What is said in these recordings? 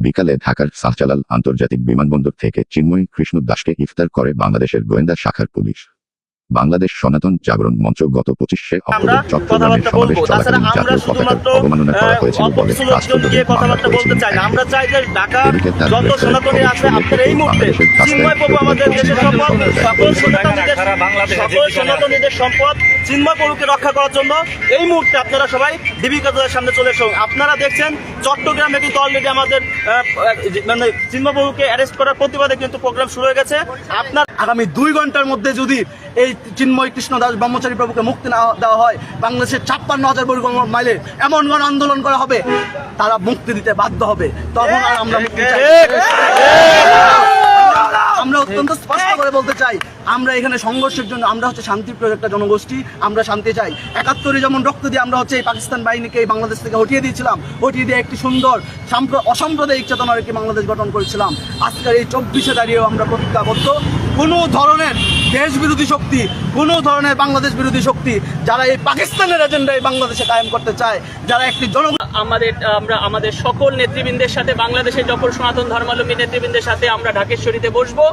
বিকালে ঢাকার শাহজালাল আন্তর্জাতিক বিমানবন্দর থেকে চিন্ময়ী কৃষ্ণ দাসকে ইফতার করে বাংলাদেশের গোয়েন্দা শাখার পুলিশ। বাংলাদেশ সনাতন জাগরণ মঞ্চ গত পঁচিশে অক্টোবর চট্টগ্রামের কথাবার্তা সমাবেশ বলব। তাছাড়া চলাকালীন আমরা জাতীয় পতাকার শুধুমাত্র অবমাননা করা হয়েছিল বলে দিয়ে মামলা কথাবার্তা বলতে চাই আমরা চাই যে ঢাকা এদিকে তার যত গ্রেফতারের সনাতনী আছে আপনার এই মুহূর্তে বাংলাদেশের আমাদের দেশের সম্পদ সনাতনীদের বাংলাদেশে সকল সনাতনীদের সম্পদ চিন্ময় প্রভুকে রক্ষা করার জন্য এই মুহূর্তে আপনারা সবাই দীপিকাদের সামনে চলে এসো। আপনারা দেখছেন চট্টগ্রামে কিন্তু অলরেডি আমাদের আহ, মানে চিন্ময় প্রভুকে অ্যারেস্ট করার প্রতিবাদে কিন্তু প্রোগ্রাম শুরু হয়ে গেছে। আপনার আগামী দুই ঘণ্টার মধ্যে যদি এই চিন্ময় কৃষ্ণ দাস ব্রহ্মচারী প্রভুকে মুক্তি না দেওয়া হয়, বাংলাদেশের ছাপ্পান্ন হাজার বর্গ মাইলে এমন গণ আন্দোলন করা হবে, তারা মুক্তি দিতে বাধ্য হবে। তখন আর আমরা মুক্তি করে বলতে চাই, আমরা এখানে সংঘর্ষের জন্য, আমরা হচ্ছে শান্তিপ্রিয় একটা জনগোষ্ঠী, আমরা শান্তি চাই। একাত্তরে যেমন রক্ত দিয়ে আমরা হচ্ছে এই পাকিস্তান বাহিনীকে এই বাংলাদেশ থেকে হটিয়ে দিয়েছিলাম, হটিয়ে দিয়ে একটি সুন্দর সাম্প্র- অসাম্প্রদায়িক চেতনার একটি বাংলাদেশ গঠন করেছিলাম। আজকের এই চব্বিশে দাঁড়িয়েও আমরা প্রতিজ্ঞাবদ্ধ। কোনো ধরনের দেশ বিরোধী শক্তি, কোনো ধরনের বাংলাদেশ বিরোধী শক্তি, যারা এই পাকিস্তানের এজেন্ডা এই বাংলাদেশে কায়েম করতে চায়, যারা একটি জন আমাদের, আমরা আমাদের সকল নেতৃবৃন্দের সাথে, বাংলাদেশের যখন সনাতন ধর্মাবলম্বী নেতৃবৃন্দের সাথে আমরা ঢাকেশ্বরীতে বসবো,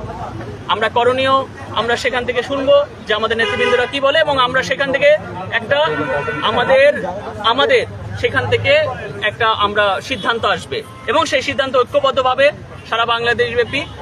আমরা করণীয় আমরা সেখান থেকে শুনব যে আমাদের নেতৃবৃন্দরা কি বলে এবং আমরা সেখান থেকে একটা আমাদের আমাদের সেখান থেকে একটা আমরা সিদ্ধান্ত আসবে। এবং সেই সিদ্ধান্ত ঐক্যবদ্ধভাবে সারা বাংলাদেশ ব্যাপী